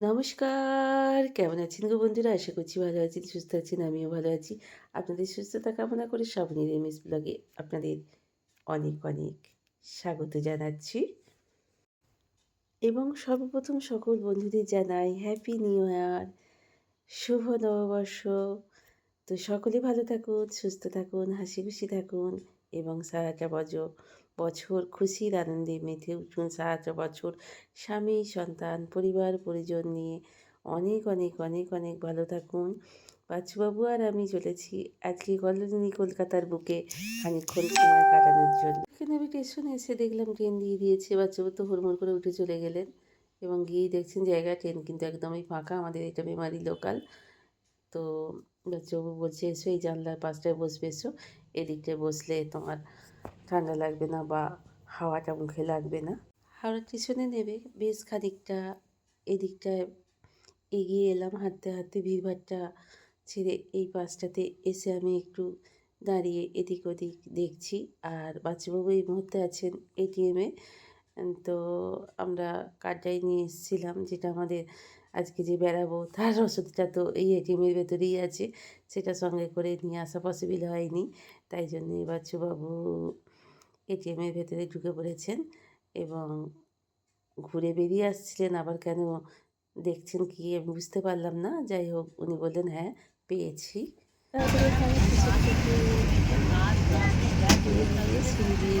নমস্কার! কেমন আছেন গো বন্ধুরা? আশা করছি ভালো আছেন, সুস্থ আছেন। আমিও ভালো আছি। আপনাদের সুস্থতা কামনা করে স্বপ্নের এমএস ব্লগে আপনাদের অনেক, অনেক স্বাগত জানাচ্ছি। এবং সর্বপ্রথম সকল বন্ধুদের জানাই হ্যাপি নিউ ইয়ার, শুভ নববর্ষ। তো সকলে ভালো থাকুন, সুস্থ থাকুন, হাসি খুশি থাকুন এবং সারাটা বজ বছর খুশির আনন্দে মেতে উঠুন। সারাটা বছর স্বামী, সন্তান, পরিবার, পরিজন নিয়ে অনেক, অনেক, অনেক, অনেক ভালো থাকুন। বাচ্চুবাবু আর আমি চলেছি আজকে কল্লোলিনী কলকাতার বুকে খানিকক্ষণ সময় কাটানোর জন্য। এখানে আমি স্টেশনে এসে দেখলাম ট্রেন দিয়ে দিয়েছে। বাচ্চাবাবু তো হুড়মুড় করে উঠে চলে গেলেন এবং গিয়েই দেখছেন জায়গা ট্রেন কিন্তু একদমই ফাঁকা। আমাদের এটা মেমারি লোকাল। তো বাচ্চাবাবু বলছে, "এসো এই জানলার পাশটায় বসবে এসো। এদিকটায় বসলে তোমার ঠান্ডা লাগবে না বা হাওয়াটা মুখে লাগবে না।" হাওড়া স্টেশনে নেবে বেশ খানিকটা এদিকটায় এগিয়ে এলাম হাঁটতে, হাঁটতে ভিড়ভাট্টা ছেড়ে এই পাশটাতে এসে আমি একটু দাঁড়িয়ে এদিক ওদিক দেখছি। আর বাচ্চাবাবু এই মুহূর্তে আছেন এটিএমে। তো আমরা কার্ডটাই নিয়ে এসেছিলাম যেটা আমাদের আজকে যে বেড়াবো তার রসদটা তো এই এটিএমের ভেতরেই আছে। সেটা সঙ্গে করে নিয়ে আসা পসিবল হয়নি। তাই জন্যে বাচ্চুবাবু এটিএমের ভেতরে ঢুকে পড়েছেন এবং ঘুরে বেরিয়ে আসছিলেন আবার কেন দেখছেন কি আমি বুঝতে পারলাম না। যাই হোক উনি বললেন, "হ্যাঁ, পেয়েছি।" এখানে কিছু থেকে দিয়ে সিঁড়ি দিয়ে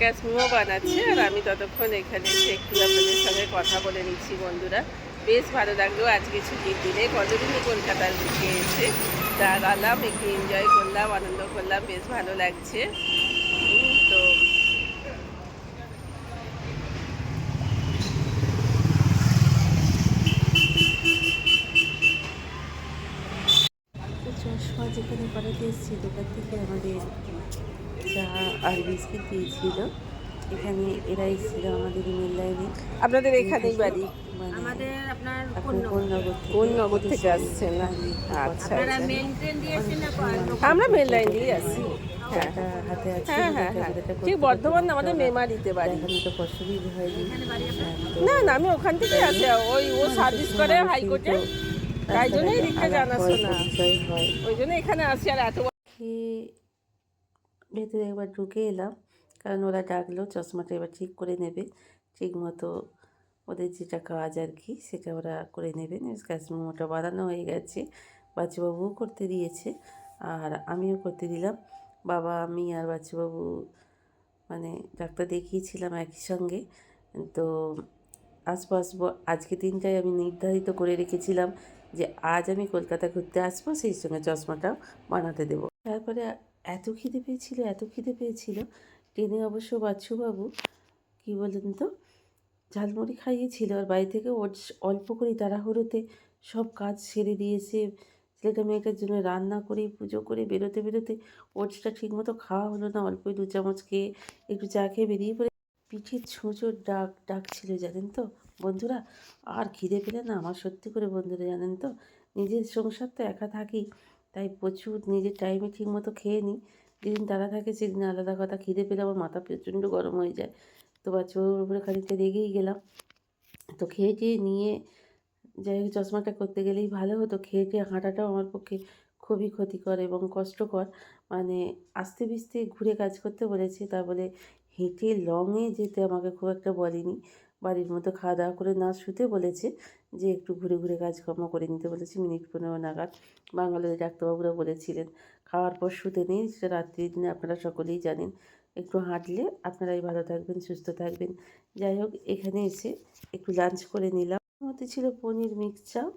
ক্যাশ মেমো বানাচ্ছে, আর আমি ততক্ষণ এখানে এসে আপনাদের সঙ্গে কথা বলে নিচ্ছি বন্ধুরা। বেশ ভালো লাগল আজকে ছুটির দিনে। কতদিনই কলকাতার বুকে এসে দাঁড়ালাম, একটু এনজয় করলাম, আনন্দ করলাম, বেশ ভালো লাগছে। তো চশমা যেখানে করাতে এসেছি, দোকান আমাদের চা আর বিস্কিট দিয়েছিল এখানে এরা এসেছিল আমাদের ইমেল লাইনে আপনাদের এখানেই বাড়ি? মানে আমাদের আপনার এখন কোন নগর থেকে। আসছেন না? আচ্ছা আপনারা আচ্ছা। ট্রেন দিয়েছেন না আমরা মেন লাইন দিয়ে আসি হ্যাঁ টাকা হাতে আছে হ্যাঁ হ্যাঁ হ্যাঁ। ঠিক বর্ধমান আমাদের মেমারিতে বাড়ি? এখানে তো পসিবল হয়নি। হ্যাঁ, না না আমি ওখান থেকে আসি ওই ও সার্ভিস করে হাইকোর্টে। তাই জন্যই দিকটা জানাশোনা। ওই জন্য এখানে আসি আর এত খেয়ে ভেতরে একবার ঢুকে এলাম, কারণ ওরা ডাকলো, চশমাটা এবার ঠিক করে নেবে ঠিক মতো ওদের যেটা কাজ আর কি, সেটা ওরা করে নেবেন মোমোটা বানানো হয়ে গেছে, বাচ্চাবাবুও করতে দিয়েছে, আর আমিও করতে দিলাম। বাবা, আমি আর বাচ্চুবাবু মানে ডাক্তার দেখিয়েছিলাম একই সঙ্গে। তো আসব আসব, আজকে দিনটাই আমি নির্ধারিত করে রেখেছিলাম যে আজ আমি কলকাতা ঘুরতে আসব, সেই সঙ্গে চশমাটাও বানাতে দেবো। তারপরে এত খিদে পেয়েছিল, এত খিদে পেয়েছিল। ট্রেনে অবশ্য বাচ্চুবাবু, কী বলেন তো, ঝালমুড়ি খাইয়েছিল আর বাড়ি থেকে অল্প করে তাড়াহুড়োতে সব কাজ সেরে দিয়েছে। ছেলেটা মেয়েটার জন্য রান্না করে, পুজো করে, বেরোতে বেরোতে ওটসটা ঠিকমতো খাওয়া হলো না, অল্পই দু চামচ খেয়ে একটু চা খেয়ে বেরিয়ে পড়ে। পিঠের ছুঁচোর ডাক ডাক ছিল, জানেন তো? বন্ধুরা, আর খিদে পেলে না, আমার সত্যি করে বন্ধুরা, জানেন তো? নিজের সংসার তো একা থাকি তাই প্রচুর নিজের টাইমে ঠিক মতো খেয়ে নিই। যেদিন তারা থাকে সেদিন আলাদা কথা। খিদে পেলে আমার মাথা প্রচণ্ড গরম হয়ে যায়। তো বাচ্চাবাবুর উপরে খানিকটা রেগেই গেলাম। তো খেয়ে টেয়ে নিয়ে যাই হোক, চশমাটা করতে গেলেই ভালো হতো। খেয়ে টেয়ে হাঁটাটাও আমার পক্ষে খুবই ক্ষতিকর এবং কষ্টকর। মানে আস্তে বিস্তে ঘুরে কাজ করতে বলেছে। তা বলে হেঁটে লংয়ে যেতে আমাকে খুব একটা বলেনি। বাড়ির মধ্যে খাওয়া দাওয়া করে না শুতে বলেছে যে, একটু ঘুরে ঘুরে কাজকর্ম করে নিতে বলেছে, মিনিট পনেরো নাগাদ। বাঙালির ডাক্তারবাবুরা বলেছিলেন, খাওয়ার পর শুতে নেই, সেটা রাত্রির দিনে আপনারা সকলেই জানেন। একটু হাঁটলে আপনারাই ভালো থাকবেন, সুস্থ থাকবেন। যাই হোক, এখানে এসে একটু লাঞ্চ করে নিলাম। মধ্যে ছিল পনির মিক্স চাও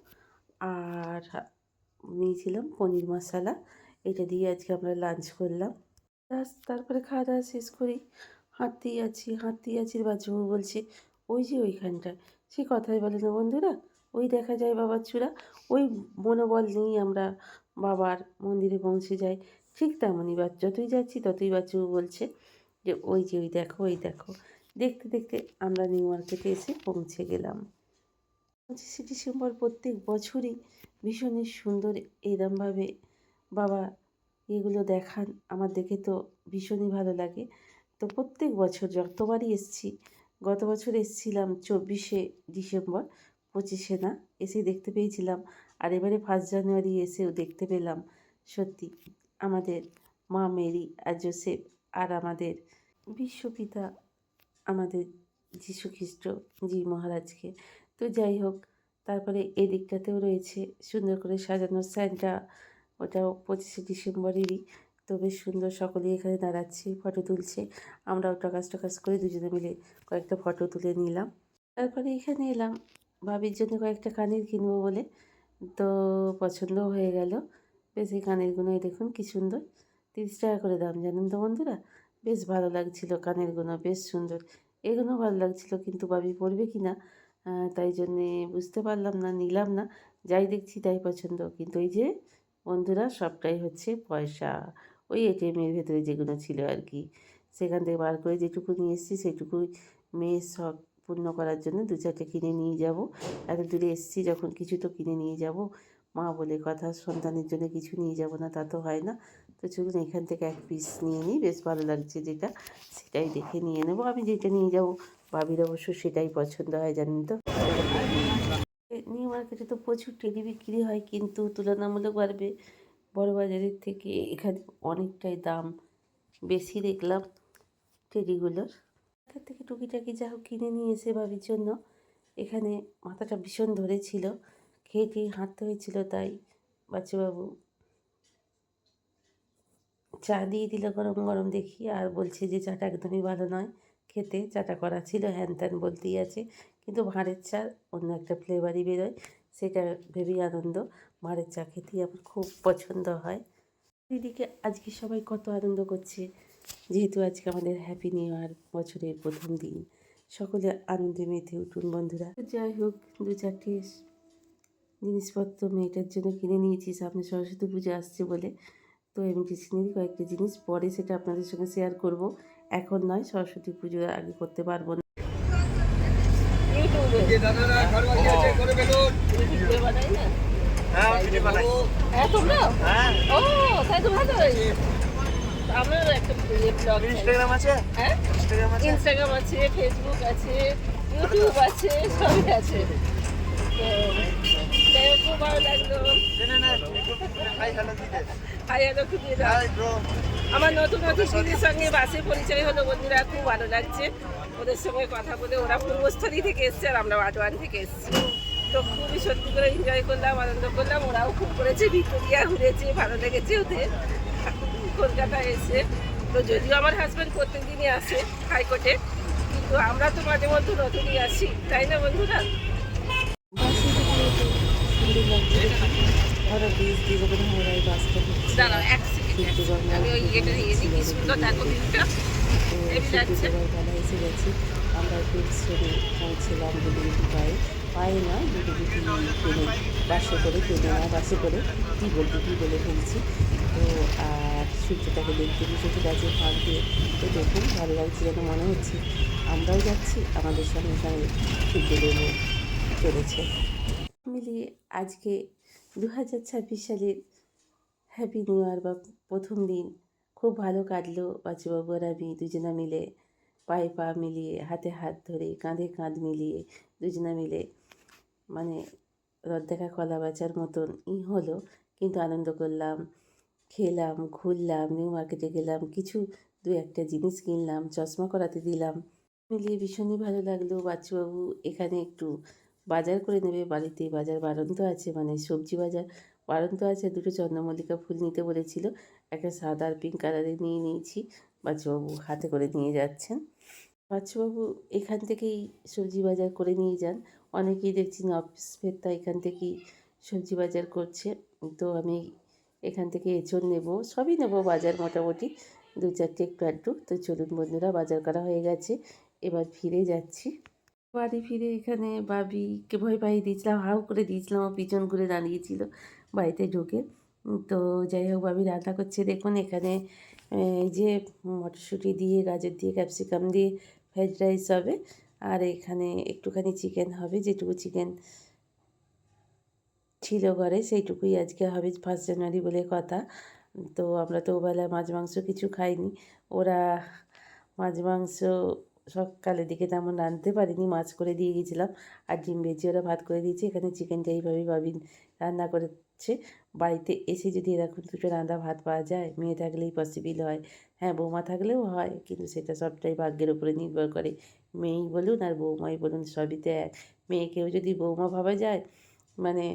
আর নিয়েছিলাম পনির মশলা। এটা দিয়ে আজকে আমরা লাঞ্চ করলাম। তারপরে খাওয়া দাওয়া শেষ করি। হাঁটতেই আছি হাঁটতেই আছি বাচ্চাবাবু বলছে, ওই যে ওইখানটায়। সে কথাই বলে না বন্ধুরা, ওই দেখা যায় বাবার চূড়া, ওই মনোবল নিয়েই আমরা বাবার মন্দিরে পৌঁছে যাই। ঠিক তেমনই বা, যতই যাচ্ছি ততই বাচ্চু বলছে যে, ওই যে ওই দেখো ওই দেখো। দেখতে দেখতে আমরা নিউ মার্কেটে এসে পৌঁছে গেলাম। পঁচিশে ডিসেম্বর প্রত্যেক বছরই ভীষণই সুন্দর এরমভাবে বাবা এগুলো দেখান, আমার দেখে তো ভীষণই ভালো লাগে। তো প্রত্যেক বছর যতবারই এসছি, গত বছর এসছিলাম চব্বিশে ডিসেম্বর, পঁচিশে না এসে দেখতে পেয়েছিলাম। আর এবারে ফার্স্ট জানুয়ারি এসেও দেখতে পেলাম, সত্যি। আমাদের মা মেরি আর জোসেফ আর আমাদের বিশ্বপিতা, আমাদের খ্রিস্ট জি মহারাজকে। তো যাই হোক, তারপরে এদিকটাতেও রয়েছে সুন্দর করে সাজানো স্যান্টা ওটাও পঁচিশে ডিসেম্বরেরই। তো বেশ সুন্দর সকলেই এখানে দাঁড়াচ্ছে ফটো তুলছে। আমরাও টাকাস টাকাস করে দুজনে মিলে কয়েকটা ফটো তুলে নিলাম। তারপরে এখানে এলাম, ভাবির জন্য কয়েকটা কানের কিনবো বলে। তো পছন্দও হয়ে গেল। বেশ, এই কানেরগুলো এই দেখুন কি সুন্দর। তিরিশ টাকা করে দাম, জানেন তো বন্ধুরা? বেশ ভালো লাগছিল কানেরগুলো, বেশ সুন্দর। এগুলো ভালো লাগছিল, কিন্তু ভাবি পরবে কি না? তাই জন্যে বুঝতে পারলাম না, নিলাম না। যাই দেখছি তাই পছন্দ। কিন্তু এই যে বন্ধুরা, সবটাই হচ্ছে পয়সা। ওই এটিএমের ভেতরে যেগুলো ছিল আর কি। সেখান থেকে বার করে যেটুকু নিয়ে এসেছি সেটুকুই মেয়ের শখ পূর্ণ করার জন্য দু চারটে কিনে নিয়ে যাব। এত দূরে এসেছি যখন কিছু তো কিনে নিয়ে যাব। মা বলে কথা, সন্তানের জন্য কিছু নিয়ে যাব না, তা তো হয় না। তো চলুন এখান থেকে এক পিস নিয়ে নিই, বেশ ভালো লাগছে যেটা, সেটাই দেখে নিয়ে নেব। আমি যেটা নিয়ে যাব, ভাবির অবশ্য সেটাই পছন্দ হয়, জানেন তো? নিউ মার্কেটে তো প্রচুর টেডি বিক্রি হয়, কিন্তু তুলনামূলকভাবে বড় বাজারের থেকে এখানে অনেকটাই দাম বেশি দেখলাম টেডিগুলোর। এখান থেকে টুকিটাকি যা হোক কিনে নিয়ে এসে ভাবির জন্য এখানে মাথাটা ভীষণ ধরেছিল, খেয়ে টেয়ে হাঁটতে হয়েছিল তাই বাচ্চাবাবু চা দিয়ে দিল গরম গরম দেখি আর বলছে যে চাটা একদমই ভালো নয়, খেতে চাটা করা ছিল হ্যান ত্যান বলতেই আছে, কিন্তু ভাঁড়ের চা অন্য একটা ফ্লেভারই বেরোয়, সেটা ভেবেই আনন্দ। ভাঁড়ের চা খেতেই আমার খুব পছন্দ হয়। দিদিকে আজকে সবাই কত আনন্দ করছে যেহেতু আজকে আমাদের হ্যাপি নিউ ইয়ার বছরের প্রথম দিন। সকলে আনন্দে মেতে উঠুন বন্ধুরা। যাই হোক দু চারটে জিনিসপত্র মেয়েটার জন্য কিনে নিয়েছি সামনে সরস্বতী পুজো আসছে বলে। তো এমনি স্টেশনারি কয়েকটা জিনিস পরে সেটা আপনাদের সঙ্গে শেয়ার করব। এখন নয় সরস্বতী পুজোর আগে করতে পারব না। ইউটিউবে। দাদারা ঘর বাড়ি আছে করে ফেলুন। ভিডিও বানাই না? হ্যাঁ ভিডিও বানাই। হ্যাঁ তোমরা? হ্যাঁ। ও তাই তো আমারও একটা ব্লগ ইনস্টাগ্রাম আছে? হ্যাঁ? ইনস্টাগ্রাম আছে? ইনস্টাগ্রাম আছে ফেসবুক আছে ইউটিউব আছে সবই আছে। তো ভালো লাগল। না না হাই হ্যালো দিতে হাই হ্যালো খুব দিয়ে দাও। হাই ব্রো আমার নতুন অতিথিদের সঙ্গে বাসে পরিচয় হলো বন্ধুরা খুব ভালো লাগছে। ওদের সঙ্গে কথা বলে ওরা পূর্বস্থলী থেকে এসছে আর আমরা ওয়াটওয়ান থেকে এসছি। তো খুবই সত্যি করে এনজয় করলাম আনন্দ করলাম। ওরাও খুব করেছে ভিক্টোরিয়া ঘুরেছে ভালো লেগেছে ওদের। কলকাতায় এসে তো যদিও আমার হাজব্যান্ড প্রত্যেক দিনই আসে হাইকোর্টে কিন্তু আমরা তো মাঝে মধ্যে নতুনই আসি তাই না বন্ধুরা? দাঁড়াও এক সেকেন্ড আমি ওই ইয়েটা নিয়ে নিই সুন্দর দেখো ভিউটা। এসে গেছি। আমরা পেছনে পৌঁছলাম দুটি পায়ে নয় দুটো দুটি ট্রেনে বাসে করে ট্রেনে না বাসে করে, কী বলতে কী বলে ফেলছি। তো, আর সূর্যটাকে দেখতে বিষয়টি গাছের ফাঁক দিয়ে তো দেখুন, ভালো লাগছে যেন মনে হচ্ছে আমরাও যাচ্ছি, আমাদের সঙ্গে সঙ্গে সূর্যদেবও চলেছে। মিলিয়ে আজকে দু হাজার ছাব্বিশ সালের হ্যাপি নিউ ইয়ার বা প্রথম দিন, খুব ভালো কাটলো বাচ্চাবাবু আর আমি দুজনা মিলে। পায়ে পা মিলিয়ে, হাতে হাত ধরে, কাঁধে কাঁধ মিলিয়ে দুজনা মিলে মানে রদ দেখা কলা বাচার মতন ই হলো। কিন্তু আনন্দ করলাম, খেলাম, ঘুরলাম নিউ মার্কেটে গেলাম, কিছু দু একটা জিনিস কিনলাম, চশমা করাতে দিলাম। মিলিয়ে ভীষণই ভালো লাগল। বাচ্চুবাবু এখানে একটু বাজার করে নেবে। বাড়িতে বাজার বারন্ত আছে মানে সবজি বাজার বারন্ত আছে। দুটো চন্দ্রমল্লিকা ফুল নিতে বলেছিল। একটা সাদা আর পিঙ্ক কালারের নিয়ে নিয়েছি। বাচ্চাবাবু হাতে করে নিয়ে যাচ্ছেন। বাচ্চাবাবু এখান থেকেই সবজি বাজার করে নিয়ে যান। অনেকেই দেখছি না অফিস ফেরতা এখান থেকেই সবজি বাজার করছে। তো আমি এখান থেকে এঁচড় নেব, সবই নেব বাজার মোটামুটি। দু চারটে একটু আধটু তো চলুন বন্ধুরা, বাজার করা হয়ে গেছে। এবার ফিরে যাচ্ছি। বাড়ি ফিরে এখানে বাবিকে ভয় পাইয়ে দিয়েছিলাম, হাউ করে দিয়েছিলাম, ও পিছন ঘুরে দাঁড়িয়েছিল, বাড়িতে ঢুকে। তো যাই হোক বাবি রান্না করছে। দেখুন, এখানে এই যে মটরশুঁটি দিয়ে, গাজর দিয়ে, ক্যাপসিকাম দিয়ে ফ্রাইড রাইস হবে। আর এখানে একটুখানি চিকেন হবে, যেটুকু চিকেন ছিল ঘরে, সেইটুকুই আজকে হবে ফার্স্ট জানুয়ারি বলে কথা। তো আমরা তো ওবেলা মাছ মাংস কিছু খাইনি। ওরা মাছ মাংস সকালের দিকে তেমন রাঁধতে পারিনি, মাছ করে দিয়ে গেছিলাম। আর ডিম ভেজে ওরা ভাত করে দিয়েছে। এখানে চিকেনটা এইভাবেই ভাবি রান্না করেছে। বাড়িতে এসে যদি এরকম দুটো রান্না ভাত পাওয়া যায়, মেয়ে থাকলেই পসিবল হয়। হ্যাঁ বৌমা থাকলেও হয়, কিন্তু সেটা সবটাই ভাগ্যের উপরে নির্ভর করে। মেয়েই বলুন আর বৌমাই বলুন, সবই তো এক। মেয়েকেও যদি বৌমা ভাবা যায় মানে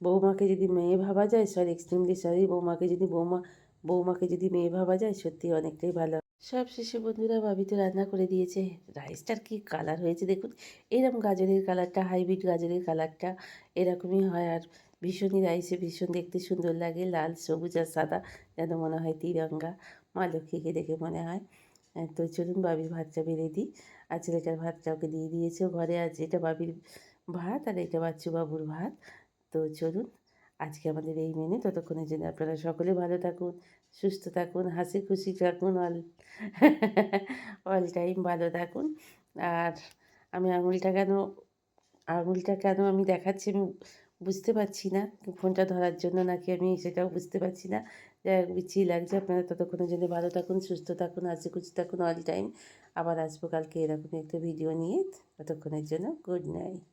বৌমাকে যদি মেয়ে ভাবা যায় সরি এক্সট্রিমলি সরি বৌমাকে যদি বৌমা, বৌমাকে যদি মেয়ে ভাবা যায়, সত্যি অনেকটাই ভালো। সব শেষে বন্ধুরা ভাবি তো রান্না করে দিয়েছে। রাইসটার কি কালার হয়েছে দেখুন। এরকম গাজরের কালারটা হাইব্রিড গাজরের কালারটা এরকমই হয় আর ভীষণই রাইসে ভীষণ দেখতে সুন্দর লাগে। লাল, সবুজ আর সাদা যেন মনে হয় তিরঙ্গা। মা লক্ষ্মীকে দেখে মনে হয়। তো চলুন বাবির ভাতটা বেড়ে দিই। আর ছেলেটার ভাতটা ওকে দিয়ে দিয়েছে ঘরে। আছে এটা বাবির ভাত আর এটা বাচ্চু বাবুর ভাত। তো চলুন, আজকে আমাদের এই মেনে ততক্ষণের জন্য আপনারা সকলে ভালো থাকুন, সুস্থ থাকুন, হাসি খুশি থাকুন অল অল টাইম ভালো থাকুন। আর আমি আঙুলটা কেন আঙুলটা কেন আমি দেখাচ্ছি আমি বুঝতে পারছি না ফোনটা ধরার জন্য নাকি আমি সেটাও বুঝতে পারছি না। যাই হোক বিচি লাগছে। আপনারা ততক্ষণের জন্য ভালো থাকুন, সুস্থ থাকুন, হাসি খুশি থাকুন অল টাইম আবার আসব কালকে এরকম একটা ভিডিও নিয়ে। ততক্ষণের জন্য গুড নাইট